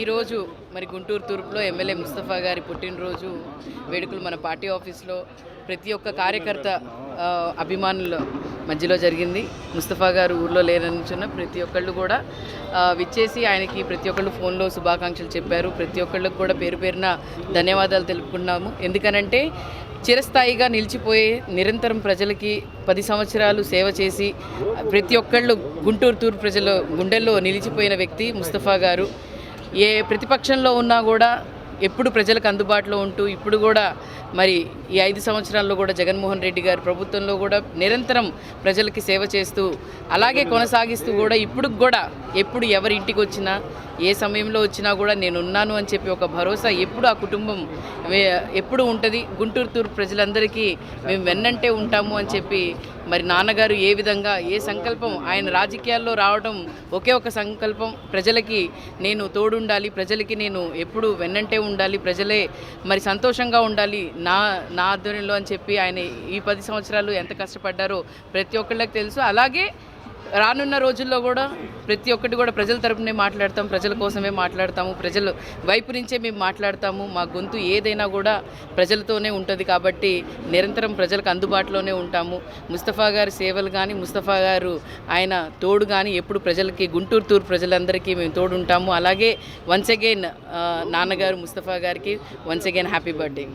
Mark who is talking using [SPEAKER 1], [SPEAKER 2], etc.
[SPEAKER 1] ఈరోజు మరి గుంటూరు తూర్పులో ఎమ్మెల్యే ముస్తఫా గారి పుట్టినరోజు వేడుకలు మన పార్టీ ఆఫీస్లో ప్రతి ఒక్క కార్యకర్త అభిమానుల మధ్యలో జరిగింది. ముస్తఫా గారు ఊర్లో లేరనిచున్న ప్రతి ఒక్కళ్ళు కూడా విచ్చేసి ఆయనకి ప్రతి ఒక్కళ్ళు ఫోన్లో శుభాకాంక్షలు చెప్పారు. ప్రతి ఒక్కళ్ళకి కూడా పేరు పేరున ధన్యవాదాలు తెలుపుకున్నాము. ఎందుకనంటే చిరస్థాయిగా నిలిచిపోయే నిరంతరం ప్రజలకి పది సంవత్సరాలు సేవ చేసి ప్రతి ఒక్కళ్ళు గుంటూరు తూర్పు ప్రజల గుండెల్లో నిలిచిపోయిన వ్యక్తి ముస్తఫా గారు. ఏ ప్రతిపక్షంలో ఉన్నా కూడా ఎప్పుడు ప్రజలకు అందుబాటులో ఉంటూ ఇప్పుడు కూడా మరి ఈ ఐదు సంవత్సరాల్లో కూడా జగన్మోహన్ రెడ్డి గారి ప్రభుత్వంలో కూడా నిరంతరం ప్రజలకి సేవ చేస్తూ అలాగే కొనసాగిస్తూ కూడా ఇప్పుడు కూడా ఎప్పుడు ఎవరి ఇంటికి వచ్చినా ఏ సమయంలో వచ్చినా కూడా నేను ఉన్నాను అని చెప్పి ఒక భరోసా ఎప్పుడు ఆ కుటుంబం ఎప్పుడు ఉంటుంది? గుంటూరు తూర్పు ప్రజలందరికీ మేము వెన్నంటే ఉంటాము అని చెప్పి మరి నాన్నగారు ఏ విధంగా ఏ సంకల్పం ఆయన రాజకీయాల్లో రావడం ఒకే ఒక సంకల్పం. ప్రజలకి నేను తోడుండాలి ప్రజలకి నేను ఎప్పుడు వెన్నంటే ఉండాలి ప్రజలే మరి సంతోషంగా ఉండాలి నా నా ఆధ్వర్యంలో అని చెప్పి ఆయన ఈ పది సంవత్సరాలు ఎంత కష్టపడ్డారో ప్రతి ఒక్కళ్ళకి తెలుసు. అలాగే రానున్న రోజుల్లో కూడా ప్రతి ఒక్కటి కూడా ప్రజల తరపునే మాట్లాడతాం ప్రజల కోసమే మాట్లాడతాము ప్రజల వైపు నుంచే మేము మాట్లాడతాము. మా గొంతు ఏదైనా కూడా ప్రజలతోనే ఉంటుంది కాబట్టి నిరంతరం ప్రజలకు అందుబాటులోనే ఉంటాము. ముస్తఫా గారి సేవలు కానీ ముస్తఫా గారు ఆయన తోడు కానీ ఎప్పుడు ప్రజలకి గుంటూరు తూరు ప్రజలందరికీ మేము తోడు ఉంటాము అలాగే వన్స్ అగైన్ నాన్నగారు ముస్తఫా గారికి వన్స్ అగైన్ హ్యాపీ బర్త్డే